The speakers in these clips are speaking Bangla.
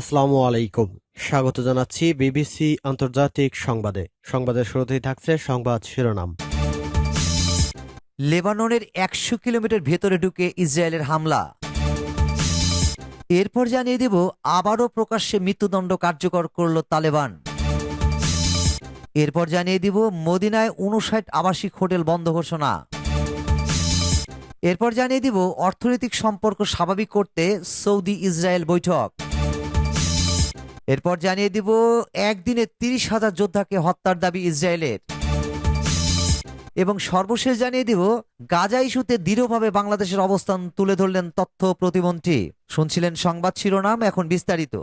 আসসালামু আলাইকুম। স্বাগত জানাচ্ছি বিবিসি আন্তর্জাতিক সংবাদে। সংবাদের শুরুতেই থাকছে সংবাদ শিরোনাম। লেবাননের একশো কিলোমিটার ভেতরে ঢুকে ইসরায়েলের হামলা। এরপর জানিয়ে দেব, আবারও প্রকাশ্যে মৃত্যুদণ্ড কার্যকর করল তালেবান। এরপর জানিয়ে দিব, মদিনায় উনষাট আবাসিক হোটেল বন্ধ ঘোষণা। এরপর জানিয়ে দিব, অর্থনৈতিক সম্পর্ক স্বাভাবিক করতে সৌদি ইসরায়েল বৈঠক। এরপর জানিয়ে দিব, একদিনে তিরিশ হাজার যোদ্ধাকে হত্যার দাবি ইসরায়েলের। এবং সর্বশেষ জানিয়ে দিব, গাজা ইস্যুতে দৃঢ়ভাবে বাংলাদেশের অবস্থান তুলে ধরলেন তথ্য প্রতিমন্ত্রী। শুনছিলেন সংবাদ শিরোনাম, এখন বিস্তারিত।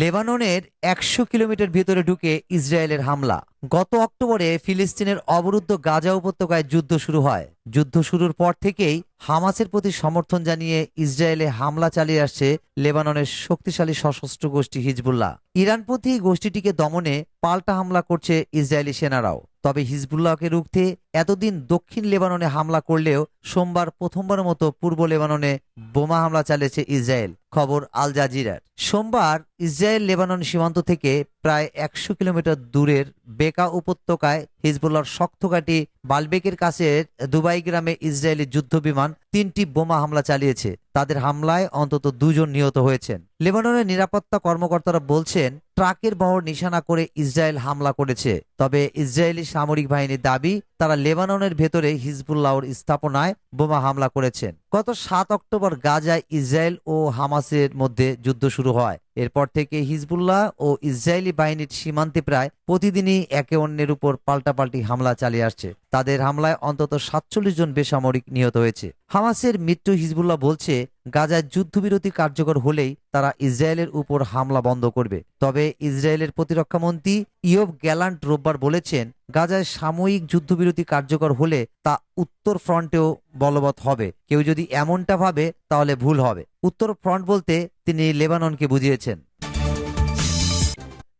লেবাননের একশো কিলোমিটার ভিতরে ঢুকে ইসরায়েলের হামলা। গত অক্টোবরে ফিলিস্তিনের অবরুদ্ধ গাজা উপত্যকায় যুদ্ধ শুরু হয়। যুদ্ধ শুরুর পর থেকেই হামাসের প্রতি সমর্থন জানিয়ে ইসরায়েলে হামলা চালিয়ে আসছে লেবাননের শক্তিশালী সশস্ত্র গোষ্ঠী হিজবুল্লাহ। ইরানপন্থী গোষ্ঠীটিকে দমনে পাল্টা হামলা করছে ইসরায়েলি সেনারাও। তবে হিজবুল্লাহকে রুখতে এতদিন দক্ষিণ লেবাননে হামলা করলেও সোমবার প্রথমবারের মতো পূর্ব লেবাননে বোমা হামলা চালিয়েছে ইসরায়েল। খবর আল জাজিরার। সোমবার ইসরায়েল লেবানন সীমান্ত থেকে প্রায় একশো কিলোমিটার দূরের বেকা উপত্যকায় হিজবুল্লাহর শক্ত ঘাঁটি বালবেকের কাছে দুবাই গ্রামে ইসরায়েলি যুদ্ধ বিমান তিনটি বোমা হামলা চালিয়েছে। তাদের হামলায় অন্তত দুজন নিহত হয়েছেন। লেবাননের নিরাপত্তা কর্মকর্তারা বলছেন ট্রাকের বহর নিশানা করে ইসরায়েল হামলা করেছে। তবে ইসরায়েলি সামরিক বাহিনীর দাবি তারা লেবাননের ভেতরে হিজবুল্লাহর স্থাপনায় বোমা হামলা করেছেন। গত সাত অক্টোবর গাজায় ইসরায়েল ও হামাসের মধ্যে যুদ্ধ শুরু হয়। এরপর থেকে হিজবুল্লাহ ও ইসরায়েলি বাহিনীর সীমান্তে প্রায় প্রতিদিনই একে অন্যের উপর পাল্টাপাল্টি হামলা চালিয়ে আসছে। তাদের হামলায় অন্তত সাতচল্লিশ জন বেসামরিক নিহত হয়েছে। হামাসের মৃত্যু হিজবুল্লাহ বলছে, গাজায় যুদ্ধবিরতি কার্যকর হলেই তারা ইসরায়েলের উপর হামলা বন্ধ করবে। তবে ইসরায়েলের প্রতিরক্ষামন্ত্রী ইয়ব গ্যালান্ট রোববার বলেছেন গাজায় সাময়িক যুদ্ধবিরতি কার্যকর হলে তা উত্তর ফ্রন্টেও বলবৎ হবে। কেউ যদি এমনটা ভাবে, তাহলে ভুল হবে। উত্তর ফ্রন্ট বলতে তিনি লেবাননকে বুঝিয়েছেন।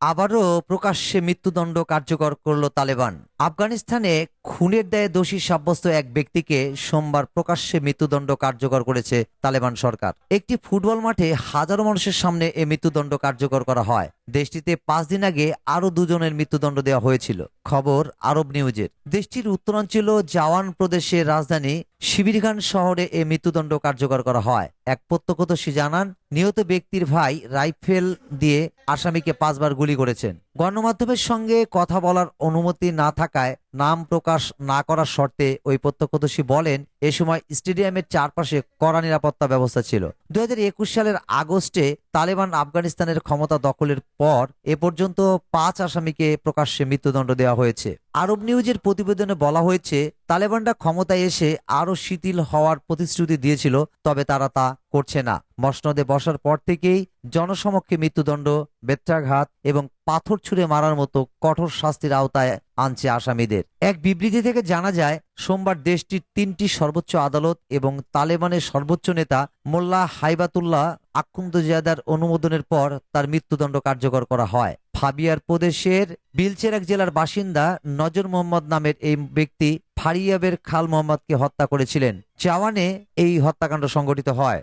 আবারও প্রকাশ্যে মৃত্যুদণ্ড কার্যকর করল তালেবান। আফগানিস্তানে খুনের দায়ে দোষী সাব্যস্ত এক ব্যক্তিকে সোমবার প্রকাশ্যে মৃত্যুদণ্ড কার্যকর করেছে তালেবান সরকার। একটি ফুটবল মাঠে হাজারো মানুষের সামনে এ মৃত্যুদণ্ড কার্যকর করা হয়। দেশটিতে পাঁচ দিন আগে আরও দুজনের মৃত্যুদণ্ড দেওয়া হয়েছিল। খবর আরব নিউজের। দেশটির উত্তরাঞ্চল জাওয়ান প্রদেশের রাজধানী শিবিরখান শহরে এ মৃত্যুদণ্ড কার্যকর করা হয়। এক প্রত্যক্ষদর্শী জানান, নিহত ব্যক্তির ভাই রাইফেল দিয়ে আসামিকে পাঁচবার গুলি করেছেন। গণমাধ্যমের সঙ্গে কথা বলার অনুমতি না থাকায় নাম প্রকাশ না করার শর্তে ওই প্রত্যক্ষদর্শী বলেন, এ সময় স্টেডিয়ামের চারপাশে কড়া নিরাপত্তা ব্যবস্থা ছিল। দুই হাজার একুশ সালের আগস্টে তালেবান আফগানিস্তানের ক্ষমতা দখলের পর এ পর্যন্ত পাঁচ আসামিকে প্রকাশ্যে মৃত্যুদণ্ড দেওয়া হয়েছে। আরব নিউজের প্রতিবেদনে বলা হয়েছে, তালেবানরা ক্ষমতায় এসে আরও শিথিল হওয়ার প্রতিশ্রুতি দিয়েছিল, তবে তারা তা করছে না। মসনদে বসার পর থেকেই জনসমক্ষে মৃত্যুদণ্ড, বেত্রাঘাত এবং পাথর ছুঁড়ে মারার মতো কঠোর শাস্তির আওতায় আনছে আসামিদের। এক বিবৃতি থেকে জানা যায়, সোমবার দেশটির তিনটি সর্বোচ্চ আদালত এবং তালেবানের সর্বোচ্চ নেতা মোল্লা হাইবাতুল্লাহ আকুন্দজিয়াদার অনুমোদনের পর তার মৃত্যুদণ্ড কার্যকর করা হয়। ফাবিয়ার প্রদেশের বিলচেরাক জেলার বাসিন্দা নজর মোহাম্মদ নামের এই ব্যক্তি ফারিয়াবের খাল মোহাম্মদকে হত্যা করেছিলেন। চাওয়ানে এই হত্যাকাণ্ড সংঘটিত হয়।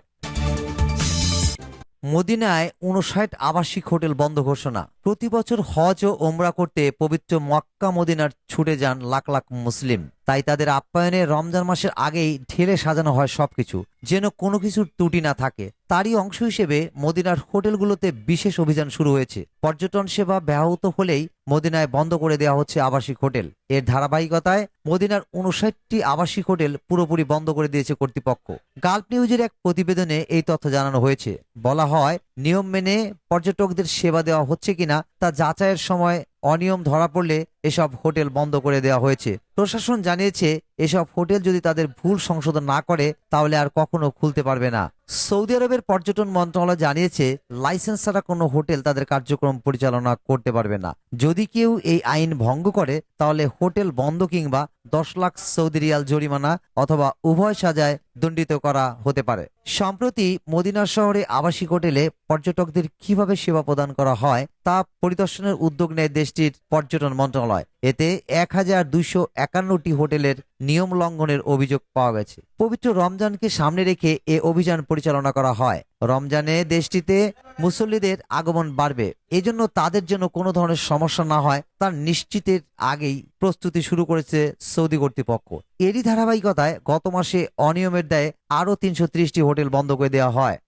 মদিনায় উনষাট আবাসিক হোটেল বন্ধ ঘোষণা। প্রতি বছর হজ ও ওমরা করতে পবিত্র মক্কা মদিনার ছুটে যান লাখ লাখ মুসলিম। তাই তাদের আপ্যায়নে রমজান মাসের আগেই ঢেলে সাজানো হয় সবকিছু। যেন কোনো কিছুর ত্রুটি না থাকে। তারই অংশ হিসেবে মদিনার হোটেলগুলোতে বিশেষ অভিযান শুরু হয়েছে। পর্যটন সেবা ব্যাহত হলেই মদিনায় বন্ধ করে দেওয়া হচ্ছে আবাসিক হোটেল। এর ধারাবাহিকতায় মদিনার উনষাটটি আবাসিক হোটেল পুরোপুরি বন্ধ করে দিয়েছে কর্তৃপক্ষ। গাল্প নিউজের এক প্রতিবেদনে এই তথ্য জানানো হয়েছে। বলা হয়, নিয়ম মেনে পর্যটকদের সেবা দেওয়া হচ্ছে কিনা তা যাচাইয়ের সময় অনিয়ম ধরা পড়লে এসব হোটেল বন্ধ করে দেওয়া হয়েছে। প্রশাসন জানিয়েছে, এসব হোটেল যদি তাদের ভুল সংশোধন না করে, তাহলে আর কখনো খুলতে পারবে না। সৌদি আরবের পর্যটন মন্ত্রণালয় জানিয়েছে, লাইসেন্স ছাড়া কোনো হোটেল তাদের কার্যক্রম পরিচালনা করতে পারবে না। যদি কেউ এই আইন ভঙ্গ করে, তাহলে হোটেল বন্ধ কিংবা দশ লাখ সৌদি রিয়াল জরিমানা অথবা উভয় সাজায় দণ্ডিত করা হতে পারে। সম্প্রতি মদিনা শহরে আবাসিক হোটেলে পর্যটকদের কীভাবে সেবা প্রদান করা হয়, তা পরিদর্শনের উদ্যোগ নেয় দেশটির পর্যটন মন্ত্রণালয়। এতে এক হাজার দুশো একান্নটি হোটেলের নিয়ম লঙ্ঘনের অভিযোগ পাওয়া গেছে। পবিত্র রমজানকে সামনে রেখে এ অভিযান পরিচালনা করা হয়। রমজানে দেশটিতে মুসল্লিদের আগমন বাড়বে। এজন্য তাদের জন্য কোনো ধরনের সমস্যা না হয়। তার নিশ্চিতের আগেই প্রস্তুতি শুরু করেছে সৌদি কর্তৃপক্ষ। এরই ধারাবাহিকতায় গত মাসে অনিয়মের দায়ে আরও তিনশো ত্রিশটি হোটেল বন্ধ করে দেওয়া হয়।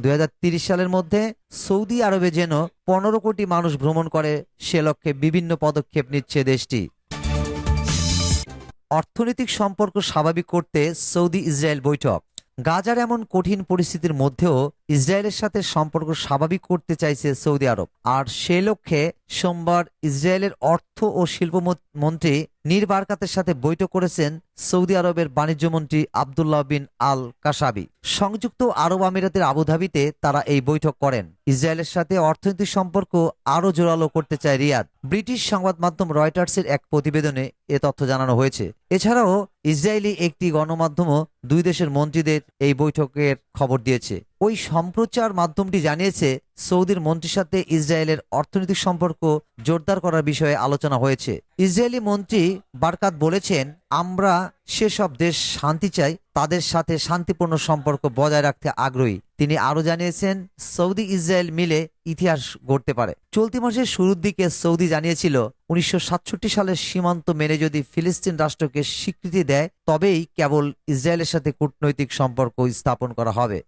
দুই সালের মধ্যে সৌদি আরবে যেন পনেরো কোটি মানুষ ভ্রমণ করে, সে লক্ষ্যে বিভিন্ন পদক্ষেপ নিচ্ছে দেশটি। অর্থনৈতিক সম্পর্ক স্বাভাবিক করতে সৌদি ইসরায়েল বৈঠক। গাজার এমন কঠিন পরিস্থিতির মধ্যেও ইসরায়েলের সাথে সম্পর্ক স্বাভাবিক করতে চাইছে সৌদি আরব। আর সে লক্ষ্যে সোমবার ইসরায়েলের অর্থ ও শিল্প মন্ত্রী নীর বারকাতের সাথে বৈঠক করেছেন সৌদি আরবের বাণিজ্য মন্ত্রী আবদুল্লাহ বিন আল কাসাবি সংযুক্ত আরব আমিরাতের আবুধাবিতে তারা এই বৈঠক করেন। ইসরায়েলের সাথে অর্থনৈতিক সম্পর্ক আরও জোরালো করতে চায় রিয়াদ। ব্রিটিশ সংবাদ মাধ্যম রয়টার্সের এক প্রতিবেদনে এ তথ্য জানানো হয়েছে। এছাড়াও ইসরায়েলি একটি গণমাধ্যমও দুই দেশের মন্ত্রীদের এই বৈঠকের খবর দিয়েছে। ওই সম্প্রচার মাধ্যমটি জানিয়েছে, সৌদির মন্ত্রীর সাথে ইসরায়েলের অর্থনৈতিক সম্পর্ক জোরদার করার বিষয়ে আলোচনা হয়েছে। ইসরায়েলি মন্ত্রী বারকাত বলেছেন, আমরা সেসব দেশ শান্তি চাই, তাদের সাথে শান্তিপূর্ণ সম্পর্ক বজায় রাখতে আগ্রহী। তিনি আরও জানিয়েছেন, সৌদি ইসরায়েল মিলে ইতিহাস গড়তে পারে। চলতি মাসের শুরুর দিকে সৌদি জানিয়েছিল, উনিশশো সাতষট্টি সালের সীমান্ত মেনে যদি ফিলিস্তিন রাষ্ট্রকে স্বীকৃতি দেয়, তবেই কেবল ইসরায়েলের সাথে কূটনৈতিক সম্পর্ক স্থাপন করা হবে।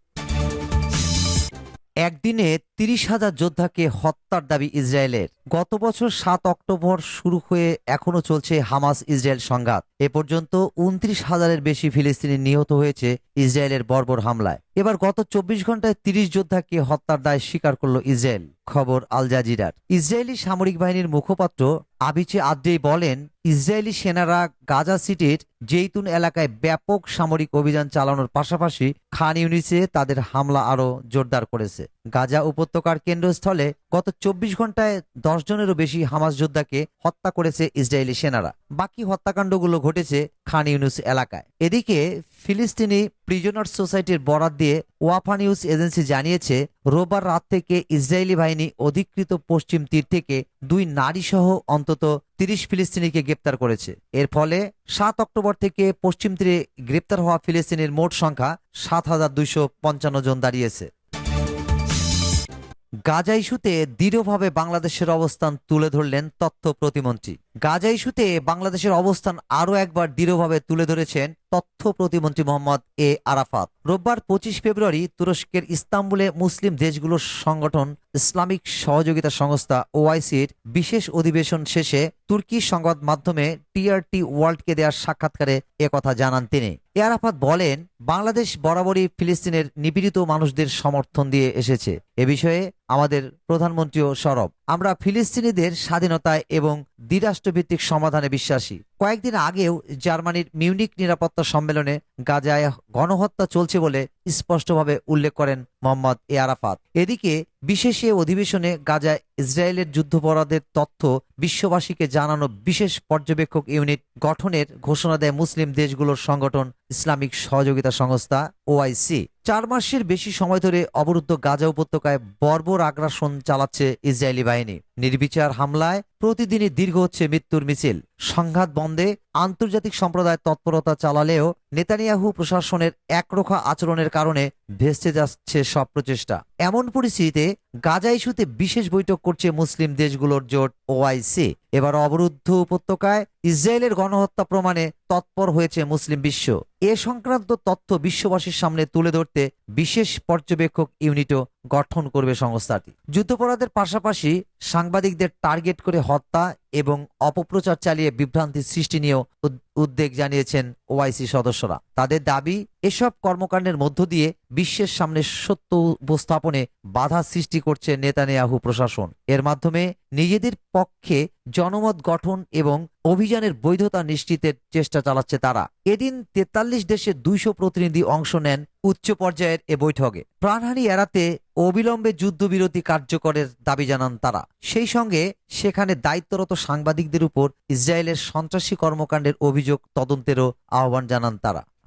একদিনে তিরিশ হাজার যোদ্ধাকে হত্যার দাবি ইসরায়েলের। গত বছর সাত অক্টোবর শুরু হয়ে এখনও চলছে হামাস ইসরায়েল সংঘাত। এ পর্যন্ত উনত্রিশ হাজারের বেশি ফিলিস্তিনি নিহত হয়েছে ইসরায়েলের বর্বর হামলায়। এবার গত চব্বিশ ঘন্টায় তিরিশ যোদ্ধাকে হত্যার দায় স্বীকার করল ইসরায়েল। খবর আল জাজিরার। ইসরায়েলি সামরিক বাহিনীর মুখপাত্র আবিচে আদ্রেই বলেন, ইসরায়েলি সেনারা গাজা সিটির জেইতুন এলাকায় ব্যাপক সামরিক অভিযান চালানোর পাশাপাশি খান ইউনিসে তাদের হামলা আরও জোরদার করেছে। গাজা উপত্যকার কেন্দ্রস্থলে গত চব্বিশ ঘন্টায় দশ জনেরও বেশি হামাস যোদ্ধাকে হত্যা করেছে ইসরায়েলি সেনারা। বাকি হত্যাকাণ্ডগুলো ঘটেছে খান ইউনুস এলাকায়। এদিকে ফিলিস্তিনি প্রিজনার সোসাইটির বরাত দিয়ে ওয়াফা নিউজ এজেন্সি জানিয়েছে, রোববার রাত থেকে ইসরায়েলি বাহিনী অধিকৃত পশ্চিম তীর থেকে দুই নারী সহ অন্তত তিরিশ ফিলিস্তিনিকে গ্রেপ্তার করেছে। এর ফলে সাত অক্টোবর থেকে পশ্চিম তীরে গ্রেপ্তার হওয়া ফিলিস্তিনির মোট সংখ্যা সাত হাজার দুইশো পঞ্চান্ন জন দাঁড়িয়েছে। গাজা ইস্যুতে দৃঢ়ভাবে বাংলাদেশের অবস্থান তুলে ধরলেন তথ্য প্রতিমন্ত্রী। গাজা ইস্যুতে বাংলাদেশের অবস্থান আরও একবার দৃঢ়ভাবে তুলে ধরেছেন তথ্য প্রতিমন্ত্রী মোহাম্মদ এ আরাফাত। রোববার পঁচিশ ফেব্রুয়ারি তুরস্কের ইস্তাম্বুলে মুসলিম দেশগুলোর সংগঠন ইসলামিক সহযোগিতা সংস্থা ওআইসির বিশেষ অধিবেশন শেষে তুর্কি সংবাদ মাধ্যমে টিআরটি ওয়ার্ল্ডকে দেওয়ার সাক্ষাৎকারে একথা জানান তিনি। এ আরাফাত বলেন, বাংলাদেশ বরাবরই ফিলিস্তিনের নিপীড়িত মানুষদের সমর্থন দিয়ে এসেছে। এ বিষয়ে আমাদের প্রধানমন্ত্রীও সরব। আমরা ফিলিস্তিনিদের স্বাধীনতায় এবং দ্বিরাষ্ট্রভিত্তিক সমাধানে বিশ্বাসী। কয়েকদিন আগেও জার্মানির মিউনিক নিরাপত্তা সম্মেলনে গাজায় গণহত্যা চলছে বলে স্পষ্টভাবে উল্লেখ করেন মোহাম্মদ এ আরাফাত। এদিকে বিশেষ এ অধিবেশনে গাজায় ইসরায়েলের যুদ্ধপরাধের তথ্য বিশ্ববাসীকে জানানো বিশেষ পর্যবেক্ষক ইউনিট গঠনের ঘোষণা দেয় মুসলিম দেশগুলোর সংগঠন ইসলামিক সহযোগিতা সংস্থা ওআইসি। চার মাসের বেশি সময় ধরে অবরুদ্ধ গাজা উপত্যকায় বর্বর আগ্রাসন চালাচ্ছে ইসরায়েলি বাহিনী। নির্বিচার হামলায় প্রতিদিনই দীর্ঘ হচ্ছে মৃত্যুর মিছিল। সংঘাত বন্ধে আন্তর্জাতিক সম্প্রদায় তৎপরতা চালালেও নেতানিয়াহু প্রশাসনের একরোখা আচরণের কারণে ভেস্তে যাচ্ছে সব প্রচেষ্টা। এমন পরিস্থিতিতে গাজা ইস্যুতে বিশেষ বৈঠক করছে মুসলিম দেশগুলোর জোট ওআইসি। এবার অবরুদ্ধ উপত্যকায় ইসরায়েলের গণহত্যা প্রমাণে তৎপর হয়েছে মুসলিম বিশ্ব। এ সংক্রান্ত তথ্য বিশ্ববাসীর সামনে তুলে ধরতে বিশেষ পর্যবেক্ষক ইউনিটও গঠন করবে সংস্থাটি। যুদ্ধপরাধের পাশাপাশি সাংবাদিকদের টার্গেট করে হত্যা এবং অপপ্রচার চালিয়ে বিভ্রান্তি সৃষ্টি নিয়েও উদ্বেগ জানিয়েছেন ওআইসি সদস্যরা। তাদের দাবি, এসব কর্মকাণ্ডের মধ্য দিয়ে বিশ্বের সামনে সত্য উপস্থাপনে বাধা সৃষ্টি করছে নেতানিয়াহু প্রশাসন। এর মাধ্যমে নিজেদের পক্ষে জনমত গঠন এবং অভিযানের বৈধতা নিশ্চিতের চেষ্টা চালাচ্ছে তারা। এদিন তেতাল্লিশ দেশের দুইশো প্রতিনিধি অংশ নেন উচ্চ পর্যায়ের এ বৈঠকে। প্রাণহানি এড়াতে অবিলম্বে যুদ্ধবিরতি কার্যকরের দাবি জানান তারা। সেই সঙ্গে সেখানে দায়িত্বরত সাংবাদিকদের উপর ইসরায়েলের সন্ত্রাসী কর্মকাণ্ডের অভিযোগ তদন্তেরও আহ্বান জানান তারা।